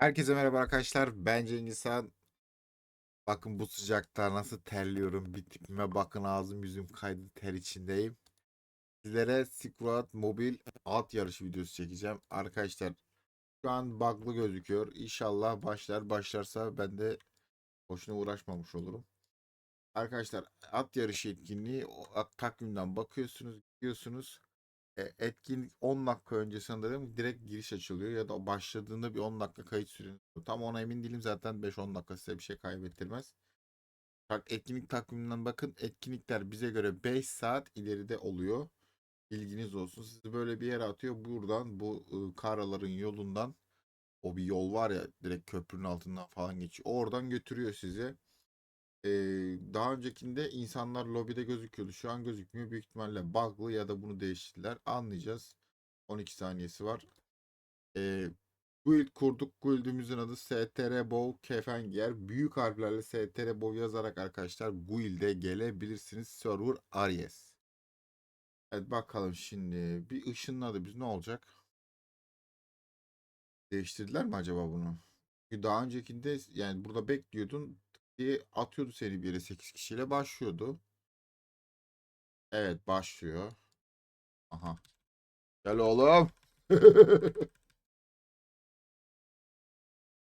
Herkese merhaba arkadaşlar. Ben Cengiz. Bakın bu sıcakta nasıl terliyorum. Bir tipime bakın ağzım yüzüm kaydı ter içindeyim. Sizlere Silk mobil at yarışı videosu çekeceğim. Arkadaşlar şu an bug'lı gözüküyor. İnşallah başlar. Başlarsa ben de boşuna uğraşmamış olurum. Arkadaşlar at yarışı etkinliği takvimden bakıyorsunuz, gidiyorsunuz. E, etkinlik 10 dakika önce sanırım direkt giriş açılıyor ya da başladığında bir 10 dakika kayıt süreniz. Tam ona emin değilim zaten 5-10 dakika size bir şey kaybettirmez. Bak etkinlik takviminden bakın etkinlikler bize göre 5 saat ileride oluyor. Bilginiz olsun. Sizi böyle bir yere atıyor. Buradan bu ı, karaların yolundan o bir yol var ya direkt köprünün altından falan geçiyor. Oradan götürüyor sizi. Ee, daha öncekinde insanlar lobide gözüküyordu. Şu an gözükmüyor. Büyük ihtimalle bug'lı ya da bunu değiştirdiler. Anlayacağız. 12 saniyesi var. Ee, guild kurduk. Guild'imizin adı STR Bow Kefengiyer. Büyük harflerle STR Bow yazarak arkadaşlar guild'e gelebilirsiniz. Server Aries. Evet bakalım şimdi. Bir ışınladı biz ne olacak? Değiştirdiler mi acaba bunu? Çünkü daha öncekinde yani burada bekliyordun diye atıyordu seni bir yere 8 kişiyle başlıyordu. Evet başlıyor. Aha. Gel oğlum.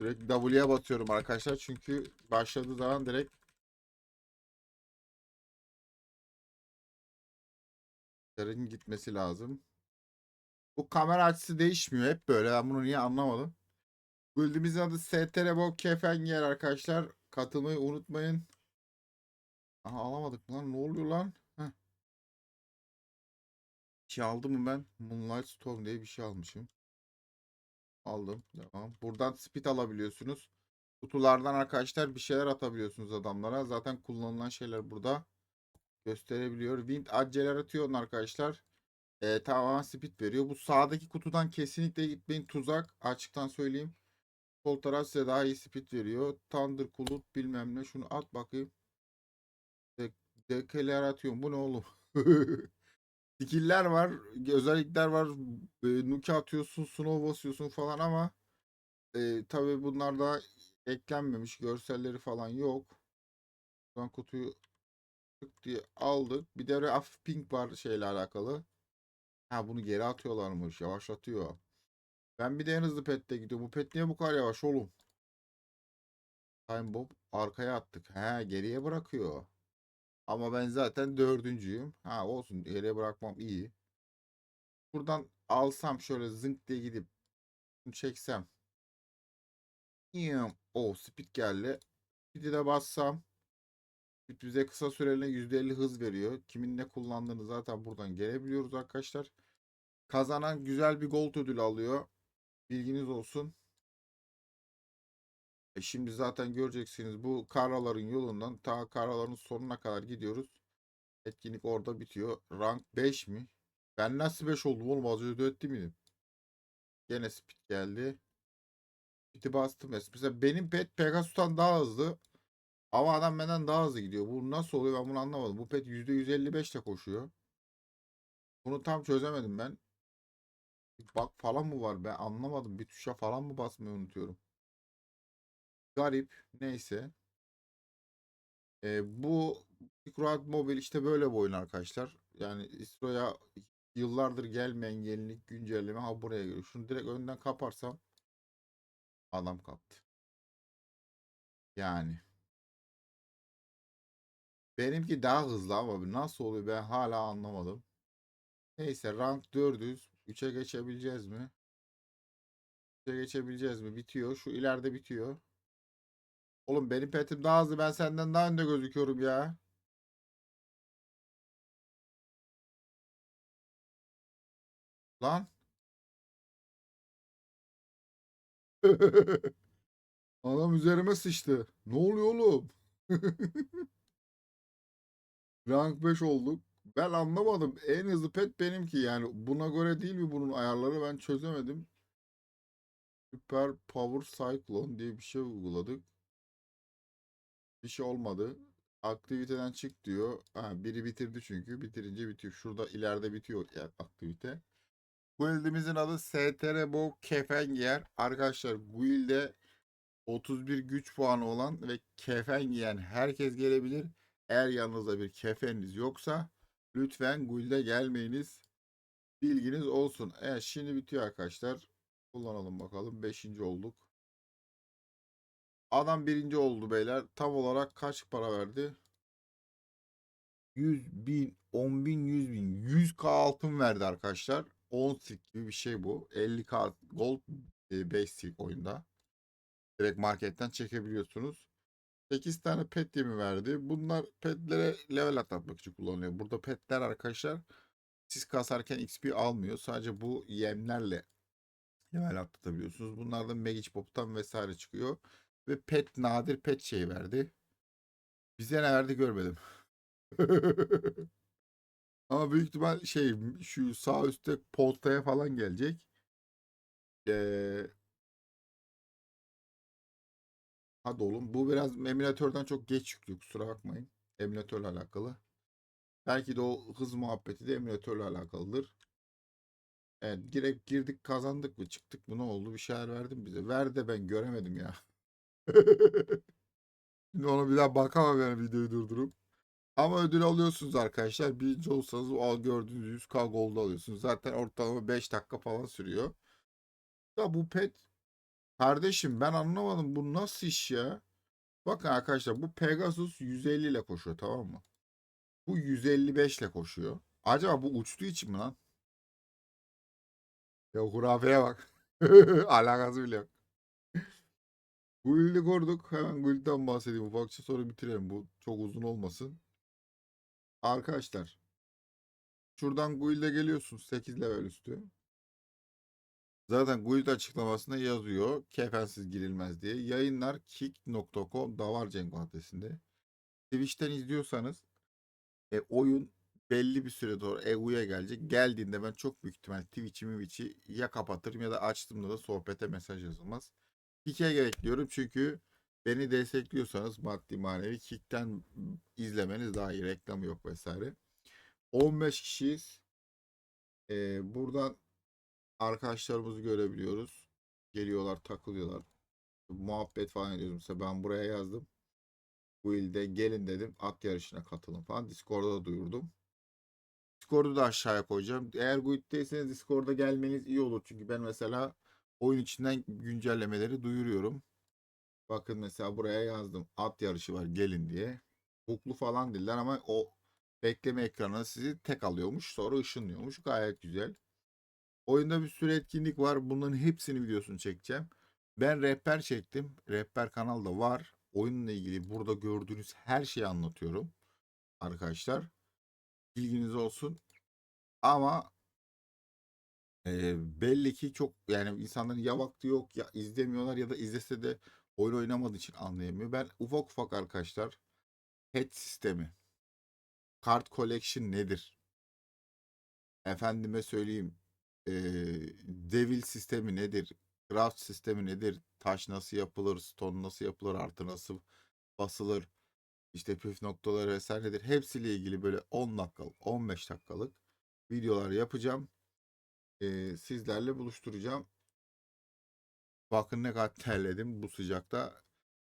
Sürekli W'ye basıyorum arkadaşlar çünkü başladığı zaman direkt Yarın gitmesi lazım. Bu kamera açısı değişmiyor hep böyle. Ben bunu niye anlamadım. Guild'imizin adı STR Bob Kefengiyer arkadaşlar. Katılmayı unutmayın. Aha alamadık lan. Ne oluyor lan? Heh. Bir şey aldım mı ben? Moonlight Storm diye bir şey almışım. Aldım. Tamam. Buradan speed alabiliyorsunuz. Kutulardan arkadaşlar bir şeyler atabiliyorsunuz adamlara. Zaten kullanılan şeyler burada gösterebiliyor. Wind Acceleration'un arkadaşlar e, tamamen speed veriyor. Bu sağdaki kutudan kesinlikle gitmeyin. Tuzak. Açıktan söyleyeyim. Sol taraf size daha iyi speed veriyor. Thunder Kulut bilmem ne. Şunu at bakayım. De dekeler atıyorum. Bu ne oğlum? Skill'ler var. Özellikler var. E, nuke atıyorsun. Snow basıyorsun falan ama e, tabi bunlar da eklenmemiş. Görselleri falan yok. Şu an kutuyu tık diye aldık. Bir de hafif pink var şeyle alakalı. Ha bunu geri atıyorlarmış. Yavaşlatıyor. Ben bir de en hızlı pette gidiyorum. Bu pet niye bu kadar yavaş oğlum? Time Bob arkaya attık. He geriye bırakıyor. Ama ben zaten dördüncüyüm. Ha olsun geriye bırakmam iyi. Buradan alsam şöyle zınk diye gidip çeksem. O speed geldi. Speed'i de bassam. Speed bize kısa süreliğine %50 hız veriyor. Kimin ne kullandığını zaten buradan gelebiliyoruz arkadaşlar. Kazanan güzel bir gold ödülü alıyor. Bilginiz olsun. E şimdi zaten göreceksiniz bu karaların yolundan ta karaların sonuna kadar gidiyoruz. Etkinlik orada bitiyor. Rank 5 mi? Ben nasıl 5 oldum oğlum az önce 4 değil miydim? Gene speed geldi. Speed'i bastım. Mesela benim pet Pegasus'tan daha hızlı. Ama adam benden daha hızlı gidiyor. Bu nasıl oluyor ben bunu anlamadım. Bu pet %155 ile koşuyor. Bunu tam çözemedim ben. Bak falan mı var? Ben anlamadım. Bir tuşa falan mı basmayı unutuyorum. Garip. Neyse. Ee, bu Road Mobile işte böyle bir oyun arkadaşlar. Yani İsro'ya yıllardır gelmeyen yenilik güncelleme ha buraya geliyor. Şunu direkt önden kaparsam adam kaptı. Yani. Benimki daha hızlı ama nasıl oluyor ben hala anlamadım. Neyse rank 400. 3'e geçebileceğiz mi? 3'e geçebileceğiz mi? Bitiyor. Şu ileride bitiyor. Oğlum benim petim daha hızlı. Ben senden daha önde gözüküyorum ya. Lan. Adam üzerime sıçtı. Ne oluyor oğlum? Rank 5 olduk. Ben anlamadım. En hızlı pet benimki yani. Buna göre değil mi bunun ayarları ben çözemedim. Super Power Cyclone diye bir şey uyguladık. Bir şey olmadı. Aktiviteden çık diyor. Ha, biri bitirdi çünkü. Bitirince bitiyor. Şurada ileride bitiyor yani aktivite. Guild'imizin adı STR Bow Kefengiyer. Arkadaşlar guild'e 31 güç puanı olan ve kefen giyen herkes gelebilir. Eğer yanınızda bir kefeniniz yoksa lütfen guild'e gelmeyiniz. Bilginiz olsun. Evet şimdi bitiyor arkadaşlar. Kullanalım bakalım. 5. olduk. Adam birinci oldu beyler. Tam olarak kaç para verdi? 100 bin, 10 bin, 100 bin. 100k altın verdi arkadaşlar. 10 silk gibi bir şey bu. 50k gold 5 silk oyunda. Direkt marketten çekebiliyorsunuz. 8 tane pet yemi verdi. Bunlar petlere level atlatmak için kullanılıyor. Burada petler arkadaşlar siz kasarken XP almıyor. Sadece bu yemlerle level atlatabiliyorsunuz. Bunlar da Magic Pop'tan vesaire çıkıyor. Ve pet nadir pet şey verdi. Bize ne verdi görmedim. Ama büyük ihtimal şey şu sağ üstte postaya falan gelecek. Ee, hadi oğlum. Bu biraz emülatörden çok geç yüklüyor kusura bakmayın. Emülatörle alakalı. Belki de o hız muhabbeti de emülatörle alakalıdır. Evet girek girdik kazandık mı çıktık mı ne oldu bir şeyler verdin bize. Ver de ben göremedim ya. Şimdi onu bir daha bakamam yani videoyu durdurup. Ama ödül alıyorsunuz arkadaşlar. Birinci olsanız o gördüğünüz 100k gold alıyorsunuz. Zaten ortalama 5 dakika falan sürüyor. Ya bu pet kardeşim ben anlamadım bu nasıl iş ya? Bakın arkadaşlar bu Pegasus 150 ile koşuyor tamam mı? Bu 155 ile koşuyor. Acaba bu uçtuğu için mi lan? Ya hurafeye bak. Alakası bile yok. Guild'i kurduk. Hemen Guild'den bahsedeyim ufakça sonra bitirelim. Bu çok uzun olmasın. Arkadaşlar. Şuradan Guild'e geliyorsunuz 8 level üstü. Zaten Guild açıklamasında yazıyor. Kefensiz girilmez diye. Yayınlar kick.com Davarcenk adresinde. Twitch'ten izliyorsanız e, oyun belli bir süre doğru EU'ya gelecek. Geldiğinde ben çok büyük ihtimal Twitch'i Twitch'i ya kapatırım ya da açtığımda da sohbete mesaj yazılmaz. Kick'e bekliyorum çünkü beni destekliyorsanız maddi manevi Kick'ten izlemeniz daha iyi. Reklamı yok vesaire. 15 kişiyiz. Ee, buradan arkadaşlarımızı görebiliyoruz. Geliyorlar, takılıyorlar. Muhabbet falan ediyoruz. Mesela ben buraya yazdım. Bu ilde gelin dedim. At yarışına katılın falan. Discord'da da duyurdum. Discord'u da aşağıya koyacağım. Eğer Guild'deyseniz Discord'a gelmeniz iyi olur. Çünkü ben mesela oyun içinden güncellemeleri duyuruyorum. Bakın mesela buraya yazdım. At yarışı var gelin diye. Buklu falan değiller ama o bekleme ekranı sizi tek alıyormuş. Sonra ışınlıyormuş. Gayet güzel. Oyunda bir sürü etkinlik var. Bunların hepsini videosunu çekeceğim. Ben rehber çektim. Rehber kanalda var. Oyunla ilgili burada gördüğünüz her şeyi anlatıyorum. Arkadaşlar. Bilginiz olsun. Ama e, belli ki çok yani insanların ya vakti yok ya izlemiyorlar ya da izlese de oyun oynamadığı için anlayamıyor. Ben ufak ufak arkadaşlar pet sistemi, kart collection nedir? Efendime söyleyeyim e, devil sistemi nedir? Craft sistemi nedir? Taş nasıl yapılır? Stone nasıl yapılır? Artı nasıl basılır? İşte püf noktaları vesaire nedir? Hepsiyle ilgili böyle 10 dakikalık, 15 dakikalık videolar yapacağım. Ee, sizlerle buluşturacağım. Bakın ne kadar terledim bu sıcakta.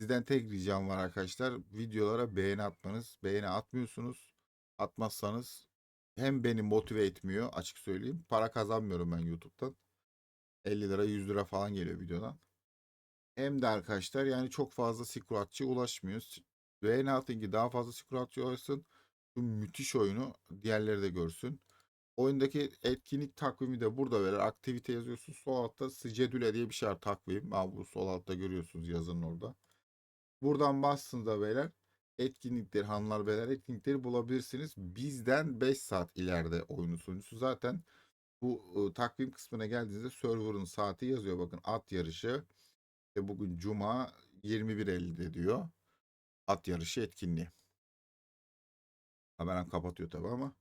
Sizden tek ricam var arkadaşlar. Videolara beğeni atmanız. Beğeni atmıyorsunuz. Atmazsanız hem beni motive etmiyor açık söyleyeyim. Para kazanmıyorum ben YouTube'dan. 50 lira 100 lira falan geliyor videodan. Hem de arkadaşlar yani çok fazla scratch'e ulaşmıyor. Beğeni atın ki daha fazla scratch'e ulaşsın. Bu müthiş oyunu diğerleri de görsün. Oyundaki etkinlik takvimi de burada verir. Aktivite yazıyorsunuz. Sol altta schedule diye bir şey var takvim. Aa, bu sol altta görüyorsunuz yazının orada. Buradan bastığınızda beyler etkinlikleri, hanlar beyler etkinlikleri bulabilirsiniz. Bizden 5 saat ileride oyunun sunucusu. Zaten bu ıı, takvim kısmına geldiğinizde server'ın saati yazıyor. Bakın at yarışı. İşte bugün cuma 21.50'de diyor. At yarışı etkinliği. Hemen kapatıyor tabi ama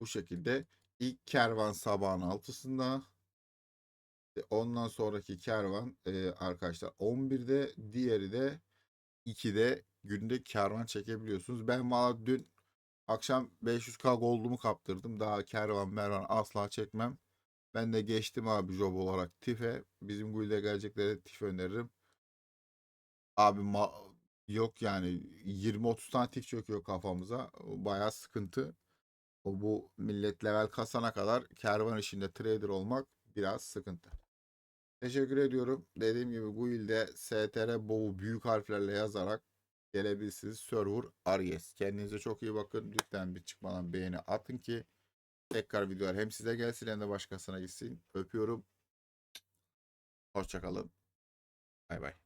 bu şekilde ilk kervan sabahın altısında ondan sonraki kervan e, arkadaşlar 11'de diğeri de 2'de günde kervan çekebiliyorsunuz. Ben valla dün akşam 500k goldumu kaptırdım. Daha kervan mervan asla çekmem. Ben de geçtim abi job olarak TIF'e. Bizim guild'e gelecekleri TIF öneririm. Abi ma- yok yani 20-30 tane TIF çöküyor kafamıza. O Bayağı sıkıntı. O bu millet level kasana kadar kervan işinde trader olmak biraz sıkıntı. Teşekkür ediyorum. Dediğim gibi guild'e STR BOW büyük harflerle yazarak gelebilirsiniz. Server Aries. Kendinize çok iyi bakın. Lütfen bir çıkmadan beğeni atın ki tekrar videolar hem size gelsin hem de başkasına gitsin. Öpüyorum. Hoşçakalın. Bay bay.